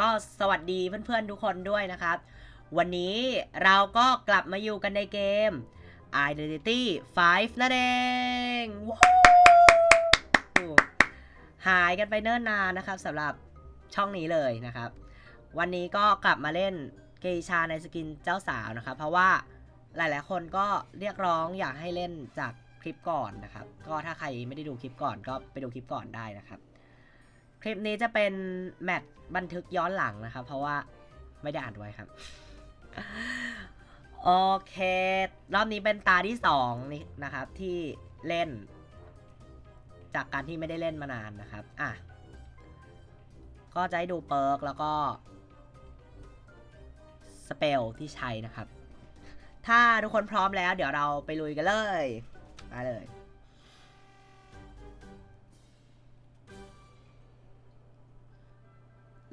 ก็สวัสดีเพื่อนๆทุกคนด้วยนะครับ วันนี้เราก็กลับมาอยู่กันในเกม Identity 5 นั่นเองว้าวหายกันไปเนิ่นนานนะครับสำหรับช่องนี้เลยนะครับ วันนี้ก็กลับมาเล่นเกอิชาในสกินเจ้าสาวนะครับ เพราะว่าหลายๆ คนก็เรียกร้องอยากให้เล่นจากคลิปก่อนนะครับ ก็ถ้าใครไม่ได้ดูคลิปก่อนก็ไปดูคลิปก่อนได้นะครับ คลิปนี้จะเป็นแมตช์บันทึกย้อนหลังนะครับ เพราะว่าไม่ได้อ่านไว้ครับ โอเค รอบนี้เป็นตาที่สองนี่นะครับ ที่เล่น จากการที่ไม่ได้เล่นมานานนะครับ อะ ก็จะให้ดูเปิร์กแล้วก็สเปลที่ใช้นะครับ ถ้าทุกคนพร้อมแล้ว เดี๋ยวเราไปลุยกันเลย มาเลย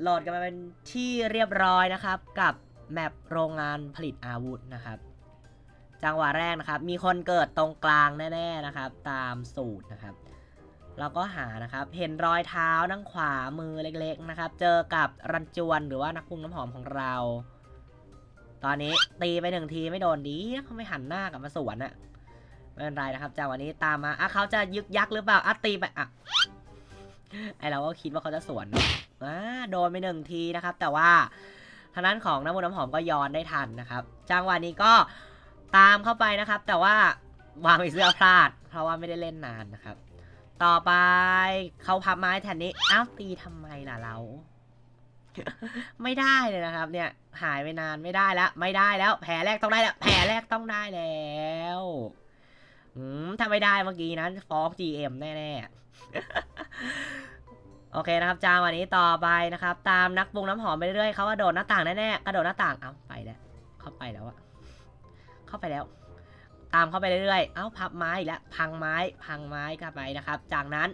โหลดกันมาเป็นที่เรียบร้อยนะครับ กับแมปโรงงานผลิตอาวุธนะครับ จังหวะแรกนะครับ มีคนเกิดตรงกลางแน่ๆนะครับ ตามสูตรนะครับ เราก็หานะครับ เห็นรอยเท้าด้านขวามือเล็กๆนะครับ เจอกับรันจวนหรือว่านักปรุงน้ำหอมของเรา ตอนนี้ตีไปหนึ่งทีไม่โดนดีเขาไม่หันหน้ากลับมาสวนอะไม่เป็นไรนะครับจังหวะนี้ตามมาอะเขาจะยึกยักหรือเปล่าอะตีไปอะ ไอเราก็คิดว่าเขาจะสวนเนอะอ่าโดนไปหนึ่งทีนะครับ แต่ว่าทางด้านของน้ำมันน้ำหอมก็ย้อนได้ทันนะครับ จังหวะนี้ก็ตามเข้าไปนะครับ แต่ว่าวางไปเสื้อพลาด เพราะว่าไม่ได้เล่นนานนะครับ ต่อไปเขาพับไม้แทนนี้อ้าวตีทำไมล่ะเรา ไม่ได้เลยนะครับ เนี่ยหายไปนานไม่ได้แล้วไม่ได้แล้ว แผลแรกต้องได้แล้วแผลแรกต้องได้แล้ว อืมถ้าไม่ได้เมื่อกี้นั้นฟ้อง GM แน่ๆ โอเคนะครับจางวันนี้ต่อไปนะครับ ตามนักปรุงน้ำหอมไปเรื่อยๆเขากระโดดหน้าต่างแน่ๆกระโดดหน้าต่างเอาไปแล้วเข้าไปแล้วอะเข้าไปแล้ว ตามเข้าไปเรื่อยๆเอ้าพับไม้อีกแล้วพังไม้พังไม้เข้าไปนะครับ จากนั้น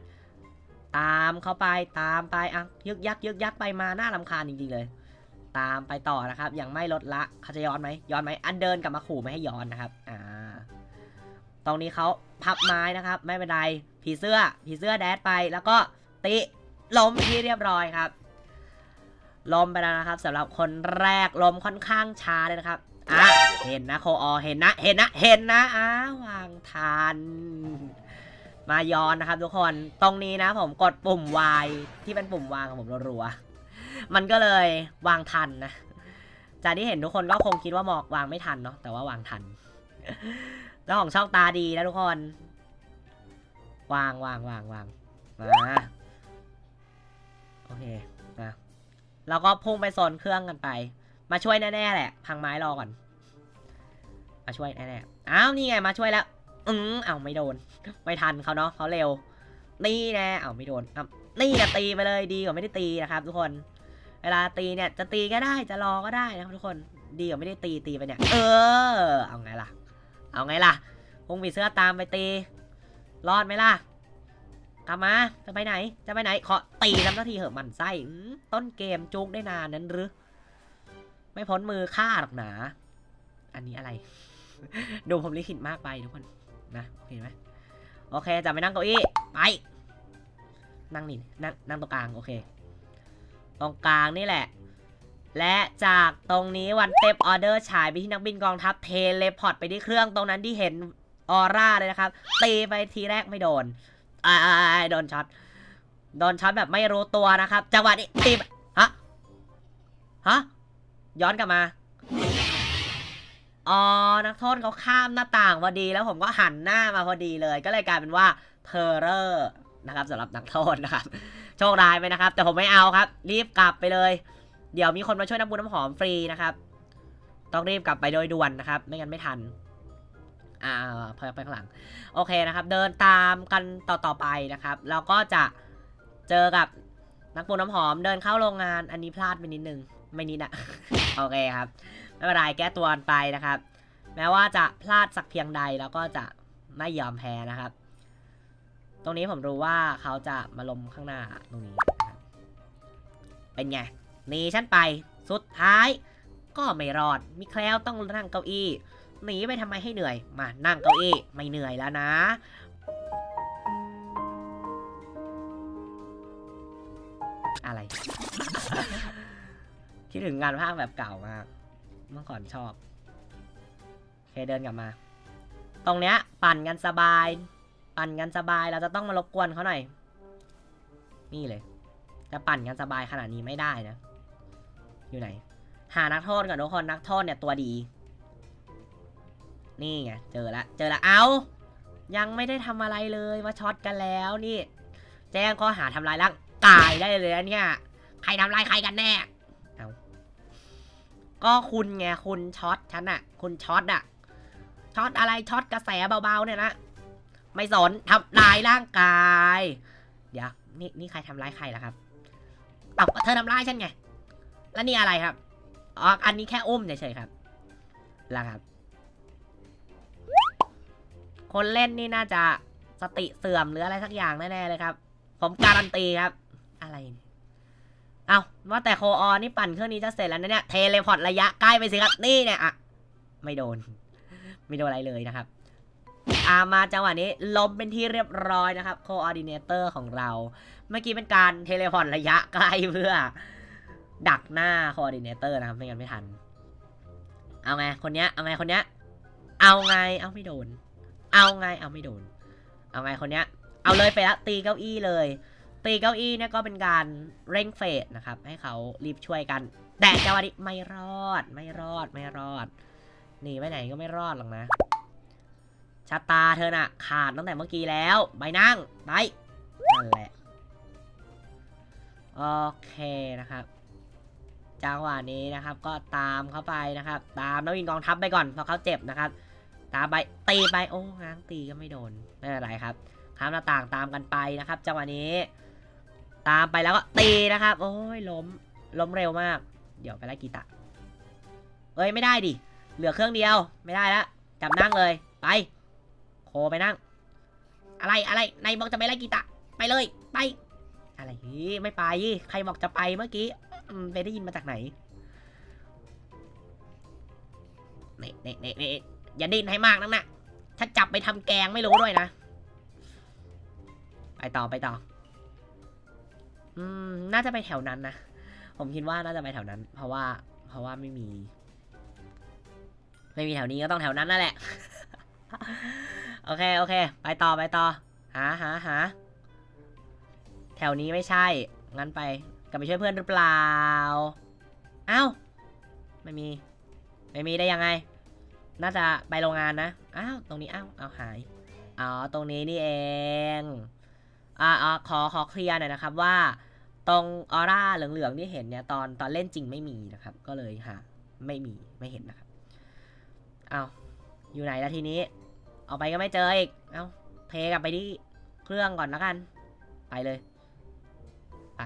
ตามเข้าไปตามไปอะยึกยักยึกยักไปมาน่ารำคาญจริงๆเลย ตามไปต่อนะครับยังไม่ลดละเขาจะย้อนไหมย้อนไหมอันเดินกลับมาขู่ไม่ให้ย้อนนะครับอ่าตรงนี้เขาพับไม้นะครับ ไม่เป็นไร ผีเสื้อผีเสื้อแดดไป แล้วก็ติล้มไปที่เรียบร้อยครับล้มไปแล้วนะครับสำหรับคนแรกล้มค่อนข้างช้าเลยนะครับอะเห็นนะโคออเห็นนะ เห็นนะ เห็นนะอ้าวางทันมาย้อนนะครับ ทุกคนตรงนี้นะ ผมกดปุ่ม Y ที่เป็นปุ่มวางของผมรัวๆมันก็เลยวางทันนะจากที่เห็นทุกคนก็คงคิดว่าหมอกวางไม่ทันเนาะแต่ว่าวางทัน แล้วของช่องตาดีนะทุกคน วางวางวางวางมาโอเคนะเราก็พุ่งไปโซนเครื่องกันไป มาช่วยแน่ๆแหละ พังไม้รอก่อน มาช่วยแน่ๆอ้าวนี่ไงมาช่วยแล้ว อืมเอาไม่โดน ไม่ทันเขาเนาะเขาเร็ว นี่แน่เอาไม่โดนอะนี่นะตีไปเลยดีกว่าไม่ได้ตีนะครับ ทุกคน เวลาตีเนี่ยจะตีก็ได้จะรอก็ได้นะครับทุกคนดีกว่าไม่ได้ตีตีไปเนี่ย เออ เอาไงล่ะ เอาไงล่ะคงมีเสื้อตามไปตี รอดไหมล่ะ กลับมา จะไปไหน จะไปไหน ขอตีทำนาทีเหอะมันไส้ต้นเกมจุกได้นานนั้นหรือ ไม่พ้นมือฆ่าหรอกหนา อันนี้อะไร ดูผมลิขิตมากไปทุกคน นะโอเคไหมโอเค จะไปนั่งเก้าอี้ ไป นั่งนี่ นั่งนั่งตรงกลาง โอเค ตรงกลางนี่แหละ และจากตรงนี้วันเต็ปออเดอร์ฉายไปที่นักบินกองทัพเทเลพอร์ตไปที่เครื่องตรงนั้นที่เห็น ออร่าเลยนะครับตีไปทีแรกไม่โดนอ่าโดนช็อตโดนช็อตแบบไม่รู้ตัวนะครับ จังหวะนี้ตีฮะฮะย้อนกลับมาอ๋อนักโทษเขาข้ามหน้าต่างพอดี แล้วผมก็หันหน้ามาพอดีเลย ก็เลยกลายเป็นว่าเทอร์เรอร์นะครับสำหรับนักโทษนะครับ โชคร้ายไปนะครับ แต่ผมไม่เอาครับ รีบกลับไปเลย เดี๋ยวมีคนมาช่วยน้ำบุญน้ำหอมฟรีนะครับ ต้องรีบกลับไปโดยด่วนนะครับ ไม่งั้นไม่ทัน อ่าไปไปข้างหลัง โอเคนะครับ เดินตามกันต่อตอไปนะครับแล้วก็จะเจอกับนักบุญน้ำหอมเดินเข้าโรงงาน อันนี้พลาดไปนิดนึง ไม่นิดอะโอเคครับ ไม่เป็นไรแก้ตัวกันไปนะครับ แม้ว่าจะพลาดสักเพียงใดแล้วก็จะไม่ยอมแพ้นะครับ ตรงนี้ผมรู้ว่าเขาจะมาลมข้างหน้าตรงนี้ เป็นไงหนีฉันไป สุดท้าย ก็ไม่รอด มีแคล้วต้องนั่งเก้าอี้ หนีไปทำไมให้เหนื่อย มานั่งเก้าอี้ไม่เหนื่อยแล้วนะ อะไร คิดถึงงานภาคแบบเก่ามาก เมื่อก่อนชอบโอเคเดินกลับมา ตรงเนี้ย ปั่นกันสบาย ปั่นกันสบายเราจะต้องมารบกวนเขาหน่อย นี่เลยจะปั่นกันสบายขนาดนี้ไม่ได้นะ อยู่ไหน หานักโทษก่อนทุกคนนักโทษเนี่ยตัวดี นี่ไงเจอละเจอละเอายังไม่ได้ทำอะไรเลยมาช็อตกันแล้วนี่ แจ้งข้อหาทำลายร่างกายได้เลยนะเนี่ยใครทำลายใครกันแน่เอาก็คุณไงคุณช็อตฉันอะคุณช็อตอะช็อตอะไรช็อตกระแสเบาๆเนี่ยนะไม่สนทำลายร่างกาย เดี๋ยวนี่นี่ใครทำร้ายใครล่ะครับเอาเธอทำร้ายฉันไง แล้วนี่อะไรครับอ๋ออันนี้แค่อุ้มเฉยๆครับล่ะครับ คนเล่นนี่น่าจะสติเสื่อมหรืออะไรสักอย่างแน่ๆเลยครับ ผมการันตีครับ อะไรเนี่ยเอาว่าแต่โคออนนี่ปั่นเครื่องนี้จะเสร็จแล้วนะเนี่ยเทเลพอร์ตระยะใกล้ไปสิครับนี่เนี่ยอะไม่โดน ไม่โดนอะไรเลยนะครับอามาจังหวะนี้ล้มเป็นที่เรียบร้อยนะครับโคออดิเนเตอร์ของเรา เมื่อกี้เป็นการเทเลพอร์ตระยะใกล้เพื่อ ดักหน้าโคออดิเนเตอร์นะครับไม่งั้นไม่ทัน เอาไงคนเนี้ยเอาไงคนเนี้ยเอาไงเอาไม่โดน เอาไงเอาไม่โดน เอาไงคนเนี้ย เอาเลยไปละตีเก้าอี้เลย ตีเก้าอี้เนี่ยก็เป็นการเร่งเฟสนะครับ ให้เขารีบช่วยกัน แต่จังหวะนี้ไม่รอดไม่รอดไม่รอดหนีไปไหนก็ไม่รอดหรอกนะชะตาเธอน่ะ ขาดตั้งแต่เมื่อกี้แล้วไปนั่งไปนั่นแหละโอเคนะครับจังหวะนี้นะครับ ก็ตามเข้าไปนะครับ ตามนักวินกองทัพไปก่อนเพราะเขาเจ็บนะครับ ตามไปตีไปโอ้ง้างตีก็ไม่โดนไม่เป็นไรครับข้ามหน้าต่างตามกันไปนะครับจังหวะนี้ ตามไปแล้วก็ตีนะครับ โอ้ยล้มล้มเร็วมาก เดี๋ยวไปไล่กีตาเอ้ยไม่ได้ดิเหลือเครื่องเดียวไม่ได้แล้วจับนั่งเลยไป โคไปนั่ง อะไรอะไรนายบอกจะไปไล่กีตาไปเลยไป อะไรฮีไม่ไปใครบอกจะไปเมื่อกี้ไปได้ยินมาจากไหนเน่เน่เน่เน่ อย่าดิ้นให้มากนักนะถ้าจับไปทำแกงไม่รู้ด้วยนะ ไปต่อไปต่อ อืม น่าจะไปแถวนั้นนะ ผมคิดว่าน่าจะไปแถวนั้น เพราะว่า เพราะว่าไม่มี ไม่มีแถวนี้ก็ต้องแถวนั้นนั่นแหละ โอเคโอเค ไปต่อไปต่อ หาหาหาแถวนี้ไม่ใช่ งั้นไปกลับไปช่วยเพื่อนหรือเปล่า เอ้า ไม่มี ไม่มีได้ยังไง น่าจะไปโรงงานนะ อ้าว ตรงนี้ อ้าว เอาหาย อ๋อ ตรงนี้นี่เอง อ่าอขอ ขอเคลียร์หน่อยนะครับว่า ตรงออร่าเหลืองๆที่เห็นเนี่ยตอนตอนเล่นจริงไม่มีนะครับ ก็เลยหาไม่มีไม่เห็นนะครับ เอาอยู่ไหนแล้วทีนี้ เอาไปก็ไม่เจออีก เอาเทกลับไปที่เครื่องก่อนแล้วกัน ไปเลย ไป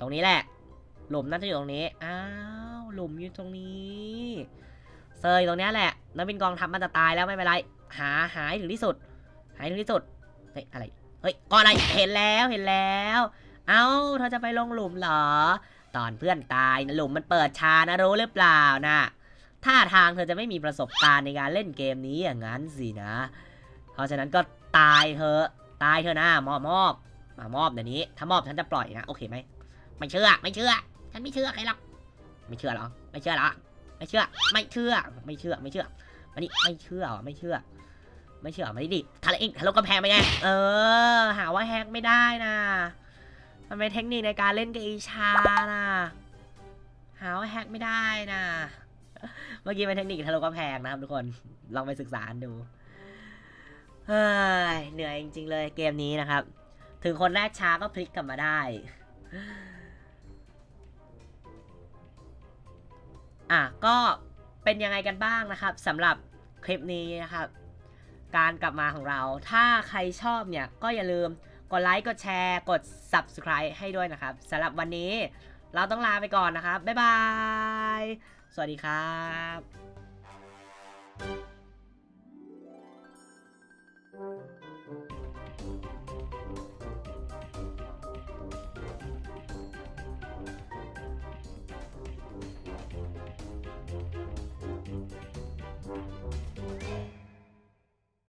ตรงนี้แหละ หลุมน่าจะอยู่ตรงนี้ อ้าว หลุมอยู่ตรงนี้ เซยตรงนี้แหละ นักบินกองทัพมันจะตายแล้วไม่เป็นไร หาหายถึงที่สุด หายถึงที่สุด เฮ้ยอะไร เฮ้ยก็อะไร เห็นแล้วเห็นแล้ว เอ้าเธอจะไปลงหลุมเหรอ ตอนเพื่อนตายนะหลุมมันเปิดชานะรู้หรือเปล่านะท่าทางเธอจะไม่มีประสบการณ์ในการเล่นเกมนี้อย่างนั้นสินะ เพราะฉะนั้นก็ตายเธอ ตายเธอนะมอบมอบมามอบเดี๋ยวนี้ ถ้ามอบฉันจะปล่อยนะ โอเคไหม ไม่เชื่อ ไม่เชื่อ ฉันไม่เชื่อใครหรอก ไม่เชื่อหรอ ไม่เชื่อหรอ ไม่เชื่อ ไม่เชื่อ ไม่เชื่อ ไม่เชื่อ มานี่ไม่เชื่อไม่เชื่อ ไม่เชื่อมาดิทะเลเองทะลุกำแพงไปไง เออ หาว่าแฮกไม่ได้นะมันเป็นเทคนิคในการเล่นกับอีชานะหาว่าแฮกไม่ได้นะเมื่อกี้เป็นเทคนิคทะลุกำแพงนะครับทุกคนลองไปศึกษาดูเฮ้ยเหนื่อยจริงๆเลยเกมนี้นะครับ ถึงคนแรกช้าก็พลิกกลับมาได้อะก็ เป็นยังไงกันบ้างนะครับสำหรับคลิปนี้นะครับ การกลับมาของเรา ถ้าใครชอบเนี่ยก็อย่าลืมกดไลค์กดแชร์ กด Subscribe ให้ด้วยนะครับสำหรับวันนี้เราต้องลาไปก่อนนะครับ บ๊ายบาย สวัสดีครับ